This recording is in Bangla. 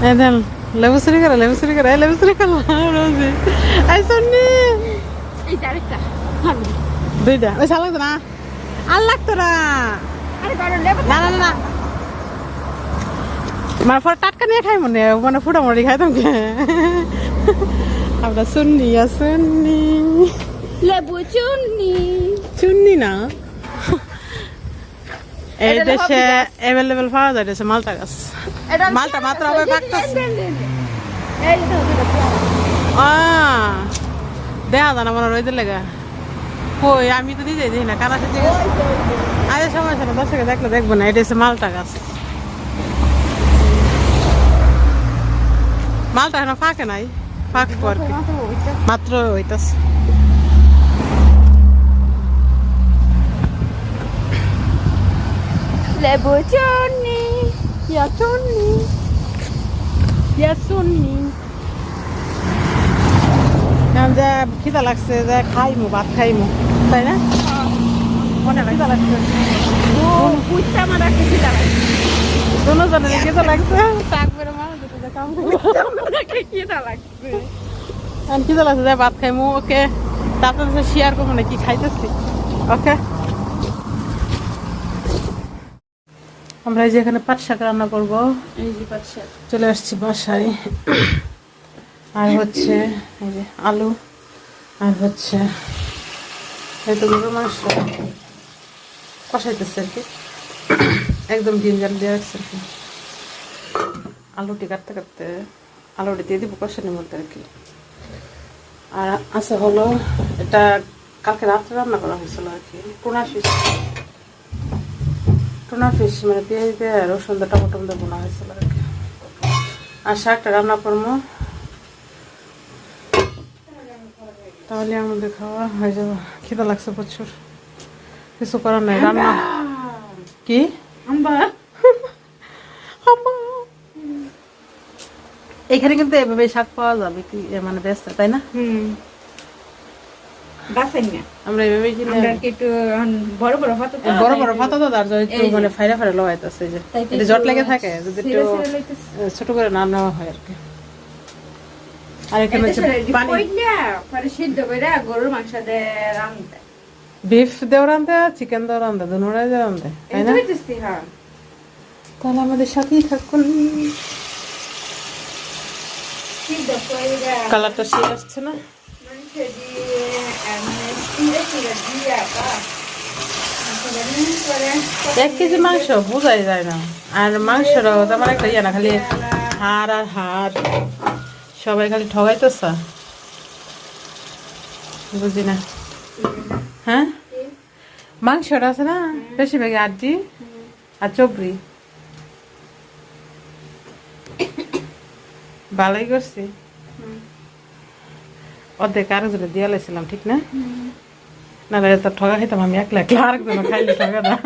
দেন লেবু চুরি করে লেবু চুরি করে লেবু চুরি করে রোজি এই সন্নি দুইটা ওই সালাদ না আর লাগতো না না না না মানে পরে টাটকা নিয়ে খাই মনে মানে ফুটা মুড়ি খাই তোমাকে আমরা শুননি আর শুননি লেবু চুন্নি শুননি না এই দেশে হবি পাওয়া যায় দেশে মালটা গাছ। মালটা মাত্র হবে দেখা যায় না মনে রইতে লেগা। কই আমি তো নিজেই দেখি না ওই যে। আরে সময় ছিল দর্শকে দেখলে দেখব না এটা হচ্ছে মালটা গাছ। মালটা এখন ফাঁকে নাই ফাঁক মাত্র ওইটা। মাত্র হইতাছে লেবু চুন্নি ইয়া চুন্নি ইয়া যে খিদা লাগছে যে খাইমু ভাত খাইমু। তাই না? মনে খিদা লাগছে। পুইটা আমার খিদা লাগছে। দুজনের খিদা লাগছে। টাক বেড়ে দুটো যে কাম খিদা লাগছে। খিদা লাগছে যে ভাত খাইমু ওকে। তারপরে শেয়ার করব না কি খাইতেছি? ওকে। আমরা এই যে এখানে পাট শাক রান্না করব। এই যে পাচ্ছা। চলে আসছি বাসায়। আর হচ্ছে এই যে আলু আর হচ্ছে এই তো গরুর মাংস। কষাইতেছে আর কি। একদম জিঞ্জার দিয়ে রাখছে আর কি। আলুটি কাটতে কাটতে আলুটি দিয়ে দিব কষানির মধ্যে আর কি। আর আছে হলো এটা কালকে রাত্রে রান্না করা হয়েছিল আর কি। টুনা ফিশ টুনা ফিশ মানে পেঁয়াজ দিয়ে রসুন দিয়ে টমেটো দিয়ে বোনা হয়েছিল আর কি আর শাকটা রান্না করব। তাহলে আমাদের খাওয়া হয়ে যাবে। খিদা লাগছে প্রচুর। কিছু করার নাই রান্না। কি? এখানে কিন্তু এভাবে শাক পাওয়া যাবে কি মানে ব্যস্ত তাই না? হুম। না আমরা এভাবে কিনে একটু বড় বড় পাতা তো বড় বড় পাতা তো তার একটু মানে ফাইরা ফাইরা লওয়াইতেছে যে। এটা জট একটু থাকে যদি একটু ছিঁড়ে ছিঁড়ে লইতেছে। আহ, ছোট করে না নেওয়া হয় আর কি। আর এখানে হচ্ছে পানি। পরে সিদ্ধ করে গরুর মাংস দিয়ে রান্না বিফ দেও রান্ধে চিকেন দেও রান্ধে দুনোরাই দেও রান্ধে তাই না? হ্যাঁ। তাহলে আমাদের সাথেই থাকুন। কালারটা সেই আসছে না মাংস দিয়ে এমনি চিড়ে চিড়ে দিয়ে বা করে এক কেজি মাংস বোঝাই যায় না। আর মাংসটাও তেমন একটা ইয়ে না খালি হাড় আর হাড়। সবাই খালি ঠগাইতেছে। বুঝি না। হ্যাঁ? মাংসটা আছে না বেশিরভাগই আড্ডি আর চবরি। ভালোই করছি। অর্ধেক আরেকজনে দিয়ে লাইছিলাম ঠিক না? না রে তো ঠগা খাইতাম আমি একলা একলা আরেকজন খাইলে ঠগা না।